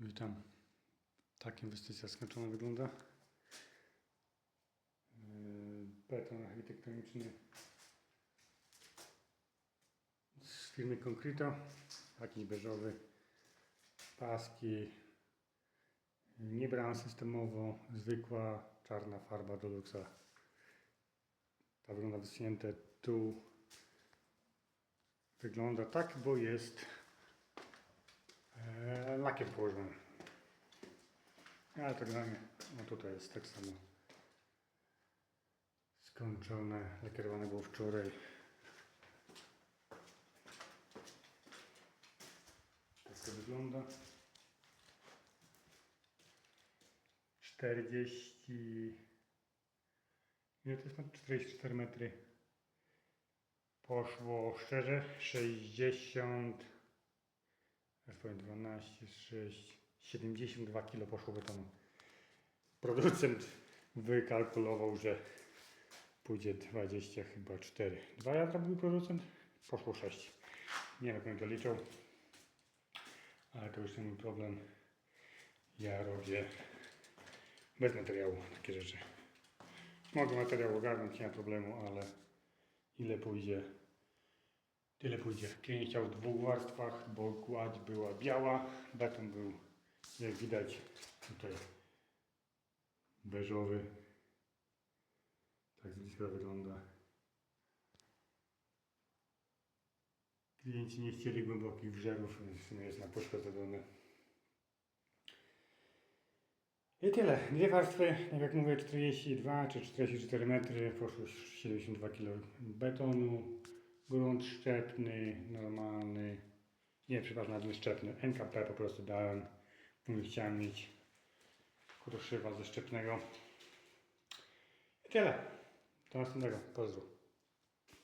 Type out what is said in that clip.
Witam. Tak inwestycja skończona wygląda. Yy, Beton architektoniczny z firmy Concrete. Taki beżowy. Paski. Nie brałem systemowo. Zwykła czarna farba do luksa. Ta wygląda wysunięte tu. Wygląda tak, bo jest lakier położony. Ale dla mnie, no tutaj jest tak samo skończone, lakierowane było wczoraj. Tak to wygląda. 40 ile to jest? 44 metry. Poszło szczerze 60 Powiem 12, 6, 72 kg poszło betonu. Producent wykalkulował, że pójdzie 20 chyba 4. Dwa jadra był producent, poszło 6. Nie wiem jak to liczył, ale to już nie mój problem. Ja robię bez materiału takie rzeczy. Mogę materiał ogarnąć, nie ma problemu, ale ile pójdzie, tyle pójdzie. Chciał w dwóch warstwach, bo gładź była biała, beton był, jak widać, tutaj beżowy. Tak z bliska wygląda. Klienci nie chcieli głębokich wrzewów, więc w sumie jest na poszkodzone. I tyle. Dwie warstwy, tak jak mówię, 42 czy 44 metry, poszło 72 kg betonu, grunt szczepny, normalny, nie, przepraszam, nie szczepny, NKP po prostu dałem, bo nie chciałem mieć kruszywa ze szczepnego. I tyle. Do następnego. Pozdro.